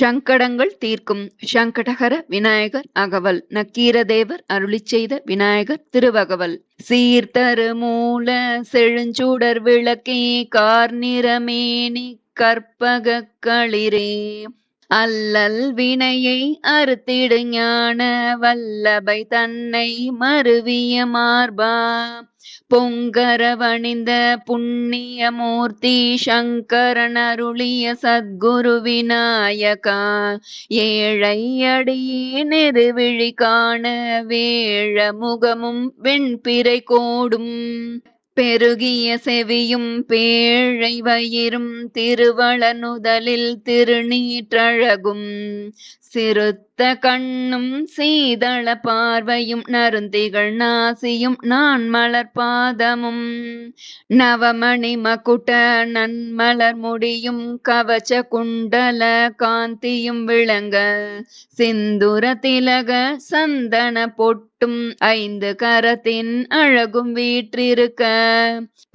சங்கடங்கள் தீர்க்கும். சங்கடகர விநாயகர் அகவல். நக்கீரதேவர் அருளி செய்த விநாயகர் திருவகவல். சீர்தரு மூல செழுஞ்சுடர் விளக்கே கார்நிறமேனி கற்பக களிரே அல்லல் வினையை அறுத்திடு ஞான வல்லபை தன்னை மருவிய மார்பா. பொங்கரவணிந்த புண்ணிய மூர்த்தி சங்கரன் அருளிய சத்குரு விநாயகா. ஏழை அடியே நெருவிழி காண வேழ முகமும் வெண்பிறை கோடும். பெருகிய செவியும் பேழை வயிறும் திருவளனுதலில் திருநீற்றழகும். சிறுத்த கண்ணும் சீதள பார்வையும் நருந்திகள் நாசியும் நான் மலர் பாதமும். நவமணி மகுட நன்மலர் முடியும் கவச்ச குண்டல காந்தியும் விளங்க சிந்துர திலக சந்தன பொட்டும் ஐந்து கரத்தின் அழகும் வீற்றிருக்க.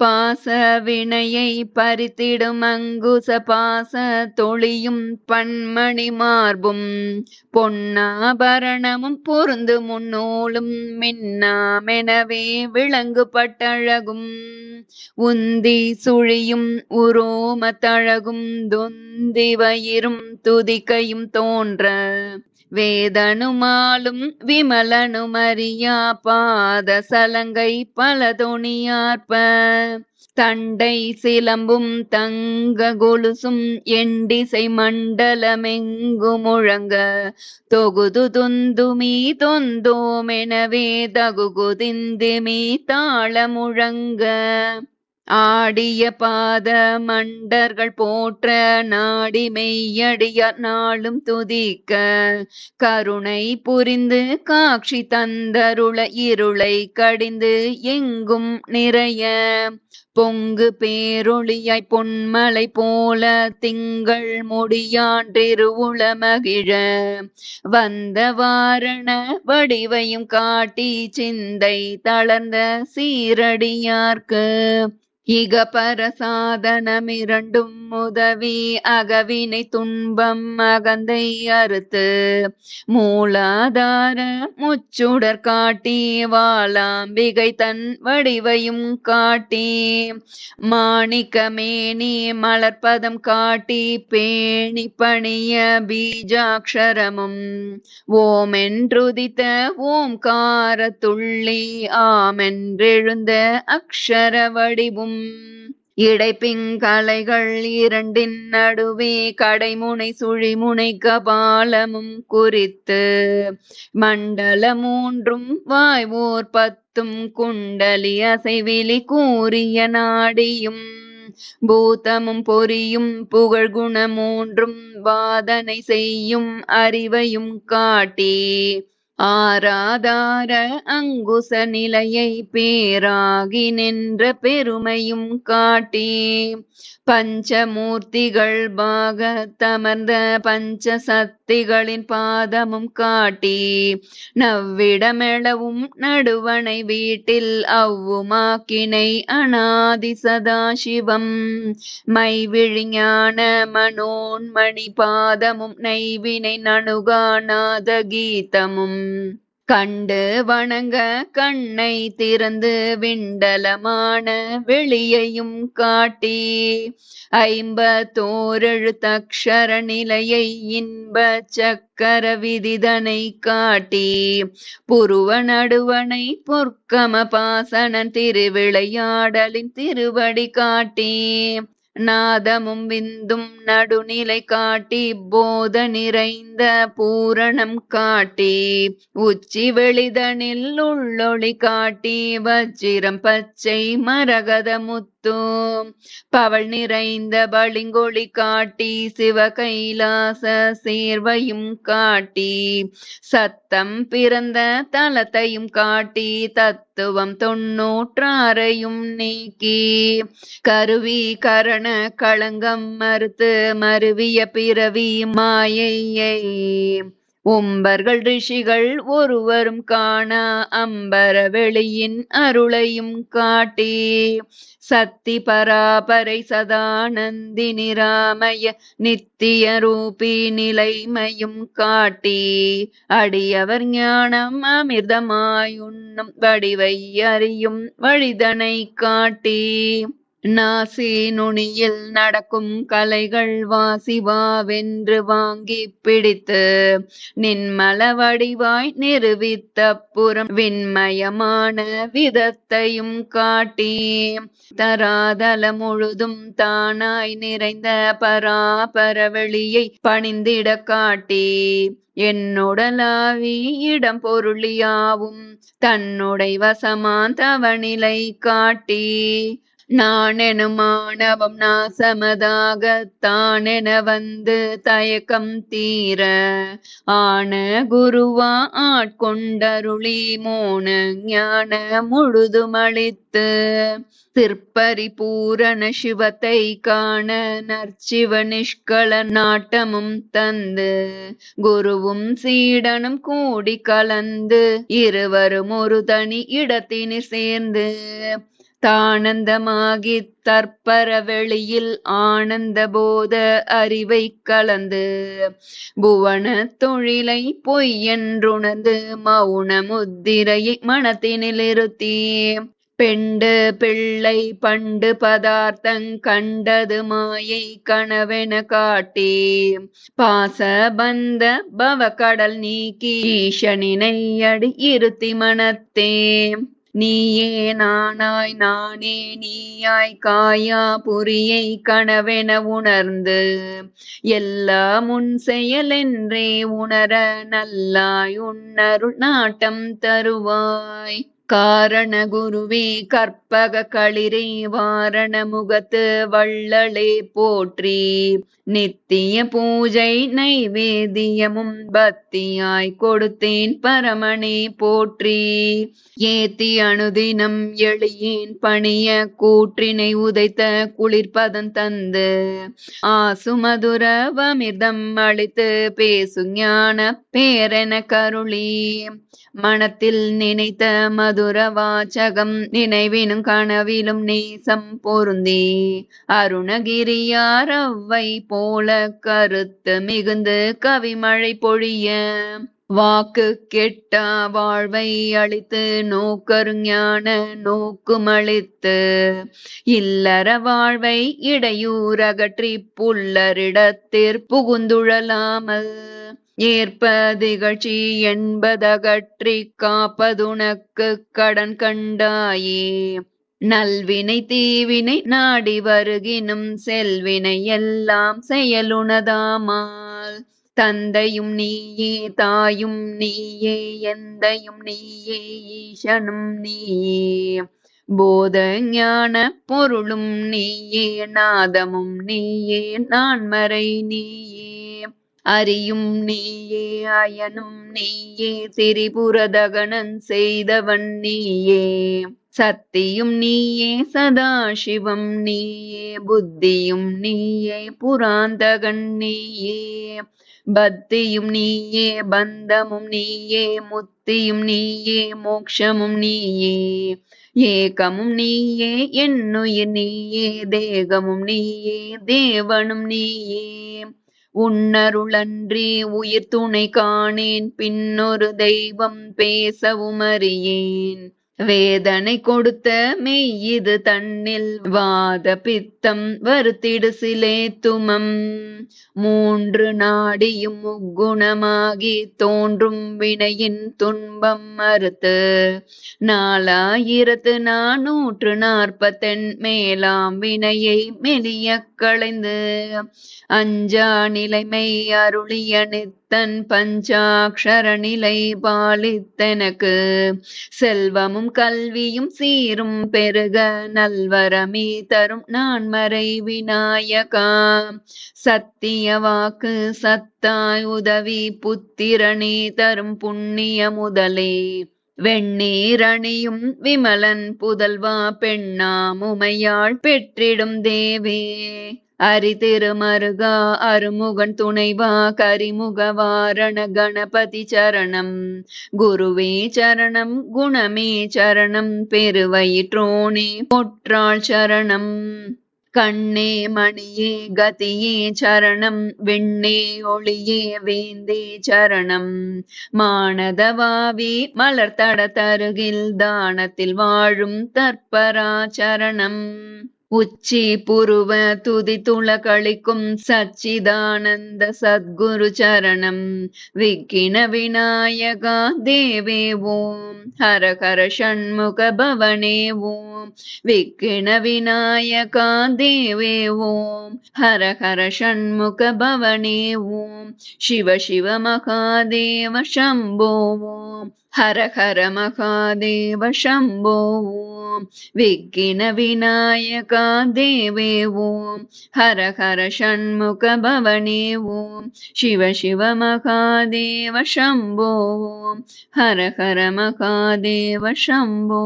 பாச வினையை பறித்திடும் அங்குச பாச தொழியும் பன்மணி மார்பும். பொன்னாபரணமும் பொருந்து முன்னூலும் மின்னாமெனவே விளங்கு பட்டழகும் உந்தி சுழியும் உரோமத்தழகும் துந்தி வயிறும் துதிக்கையும் தோன்ற வேதனுமாலும் விமலனுமரியா பாத சலங்கை பல தொணியார்ப்ப தண்டை சிலம்பும் தங்க கொலுசும் எண்டிசை மண்டலமெங்கு முழங்க. தொகுது துந்துமீ தொந்தோமெனவே தகுகுதிந்திமி தாள முழங்க. ஆடிய பாத மண்டர்கள் போற்ற நாடி மெய்யடியார் நாளும் துதிக்க. கருணை புரிந்து காட்சி தந்தருள இருளை கடிந்து எங்கும் நிறைய. பொங்கு பேரொளியாய் பொன்மலை போல திங்கள் முடியாண்டிருவுள மகிழ வந்த வாரண வடிவையும் காட்டி சிந்தை தளர்ந்த சீரடியார்க்கு. இக பரசாதனமிரண்டும் உதவி அகவினை துன்பம் அகந்தை அறுத்து மூலாதார முச்சுடர் காட்டி வாளாம்பிகை தன் வடிவையும் காட்டி மாணிக்கமேனி மலர்பதம் காட்டி பேணி பணிய பீஜாட்சரமும் ஓமென்றுதித்த ஓம்காரத்துள்ளி ஆமென்றெழுந்த அக்ஷர வடிவும் இடைப்பிங்கலைகள் இரண்டின் நடுவே கடைமுனை சுழிமுனை கபாலமும் குறித்து மண்டல மூன்றும் வாய்வோர் பத்தும் குண்டலி அசைவிலி கூறிய நாடியும் பூதமும் பொறியும் புகழ்குண மூன்றும் வாதனை செய்யும் அறிவையும் காட்டி ஆராதார அங்குச நிலையை பேராகி நின்ற பெருமையும் காட்டி பஞ்சமூர்த்திகள் பாக தமர்ந்த பஞ்ச சக்திகளின் பாதமும் காட்டி நவ்விடமெளவும் நடுவனை வீட்டில் அவ்வுமாக்கினை அனாதி சதாசிவம். மைவிழிஞான மனோன்மணி பாதமும் நைவினை நணுகாநாத கீதமும். கண்டு வணங்க கண்ணை திறந்து விண்டலமான வெளியையும் காட்டி. ஐம்பத்தோரெழுத்தக்ஷர நிலையை இன்ப சக்கர விதிதனை காட்டி. புருவ நடுவனை பொற்கம பாசன திருவிளையாடலின் திருவடி காட்டி. நாதமும் விந்தும் நடுநிலை காட்டி போத நிறைந்த பூரணம் காட்டி உச்சி வெளிதனில் உள்ளொளி காட்டி வஜ்ஜிரம் பச்சை மரகத முத்து பவள் நிறைந்த பளிங்கொழி காட்டி சிவ கைலாச சேர்வையும் காட்டி சத்தம் பிறந்த தலத்தையும் காட்டி தத்துவம் தொன்னூற்றாரையும் நீக்கி கருவி கரண களங்கம் மறுத்து மருவிய பிறவி மாயையை ஒம்பர்கள் ரிஷிகள் ஒருவரும் காணா அம்பர வெளியின் அருளையும் காட்டி சக்தி பராபரை சதானந்தினி ராமய நித்திய ரூபி நிலைமையும் காட்டி அடியவர் ஞானம் அமிர்தமாயுண்ணும் வடிவை அறியும் வழிதனை காட்டி. நாசி நுனியில் நடக்கும் கலைகள் வாசிவாவென்று வாங்கி பிடித்து நின்மல வடிவாய் நிறுவித்த புறம் விண்மயமான விதத்தையும் காட்டி தராதல முழுதும் தானாய் நிறைந்த பராபர வெளியை பணிந்திட காட்டி என்னுடலாவி இடம் பொருளியாவும் தன்னுடை வசமான் தவநிலை காட்டி நானெனுமானவம் நாசமதாகத்தானென வந்து தயக்கம் தீர. ஆன குருவா ஆட்கொண்டருளி மோன ஞான முழுதுமளித்து. சிற்பரி பூரண சிவத்தை காண நற்சிவ நிஷ்கல நாட்டமும் தந்து. குருவும் சீடனும் கூடி கலந்து. இருவரும் ஒரு தனி இடத்தினில் சேர்ந்து. தானந்தமாகி தற்பர வெளியில் ஆனந்த போத அறிவை கலந்து புவன தொழிலை பொய் என்றுணர்ந்து மௌன முத்திரையை மனத்தினில் இருத்தி பெண்டு பிள்ளை பண்டு பதார்த்தங் கண்டது மாயை கனவென காட்டி பாச பந்த பவ கடல் நீக்கி ஈஷனினை அடி இருத்தி மனத்தே நீயே நானாய் நானே நீயாய் காயா புரியை கனவென உணர்ந்து எல்லா முன் செயலென்றே உணர நல்லாய் உன்னருள் நாட்டம் தருவாய். காரண குருவே கற்பக களிரை வாரண முகத்து வள்ளலே போற்றி. நித்திய பூஜை நைவேதியமும் பக்தியாய் கொடுத்தேன் பரமனே போற்றி. ஏத்தி அணுதினம் எளியேன் பணிய கூற்றினை உதைத்த குளிர்பதம் தந்து. ஆசுமதுரவமிர்தம் அளித்து பேசு ஞான பேரென கருளி. மனத்தில் நினைத்த மது மதுரவாச்சகம் நினைவினும் கனவிலும் நேசம் பொருந்தி. அருணகிரியார் போல கருத்து மிகுந்து கவிமழை பொழிய. வாக்கு கெட்டா வாழ்வை அளித்து நோக்கருஞான நோக்குமளித்து. இல்லற வாழ்வை இடையூறகற்றி புல்லரிடத்திற் புகுந்துழலாமல். ஏற்பதிகழ்ச்சி என்பதகற்றி காப்பதுனக்கு கடன் கண்டாயே. நல்வினை தீவினை நாடி வருகினும் செல்வினை எல்லாம் செயலுனதாமால் தந்தையும் நீயே தாயும் நீயே எந்தையும் நீயே ஈசனும் நீயே. போத ஞான பொருளும் நீயே நாதமும் நீயே நான்மறை நீயே. அறியும் நீயே அயனும் நீயே திரிபுரதகணன் செய்தவன் நீயே. சத்தியும் நீயே சதாசிவம் நீயே புத்தியும் நீயே புராந்தகன் நீயே. பக்தியும் நீயே பந்தமும் நீயே முத்தியும் நீயே மோக்ஷமும் நீயே. ஏகமும் நீயே என்னுயிர் நீயே தேகமும் நீயே தேவனும் நீயே. உன்னருளன்றி உயிர் துணை காணேன். பின்னொரு தெய்வம் பேசவும் அறியேன் வேதனை கொடுத்த மெய் இது தன்னில் வாத பித்தம் வருத்திடு சிலே துமம். மூன்று நாடியும் முக்குணமாகி தோன்றும் வினையின் துன்பம் மறுத்து. நாலாயிரத்து நானூற்று நாற்பத்தெண் மேலாம் வினையை மெலிய களைந்து. அஞ்சா நிலைமை அருளிய தன் பஞ்சாட்சர நிலை பாலித்தெனக்கு. செல்வமும் கல்வியும் சீரும் பெருக நல்வரமே தரும் நான் மறை விநாயகா. சத்திய வாக்கு சத்தாய் உதவி புத்திரனே தரும் புண்ணிய முதலே. வெண்ணீரணியும் விமலன் புதல்வா பெண்ணாமுமையாள் பெற்றிடும் தேவே. அரிதிருமருகா அருமுகன் துணைவா கரிமுகவாரண கணபதி சரணம். குருவே சரணம் குணமே சரணம் பெருவயிற்றோனே பொற்றாள் சரணம். கண்ணே மணியே கதியே சரணம் விண்ணே ஒளியே வேந்தே சரணம். மானதவாவி மலர்த்தட தருகில் தானத்தில் வாழும் தற்பரா சரணம். உச்சி புருவ துதி துளகளிக்கும் சச்சிதானந்த சத்குரு சரணம். விக்கின விநாயகா தேவே ஓம். ஹர ஹர ஷண்முக பவனே ஓம். விக்கின விநாயகா தேவே ஓம். ஹர ஹர ஷண்முக பவனே ஓம். சிவ சிவ மகாதேவ சம்போ ஹர ஹர மகாதேவ சம்போ विघ्न विनायका देवे ॐ हर हर षण्मुख भवने ॐ शिव शिव महादेव शम्भो हर हर महादेव शम्भो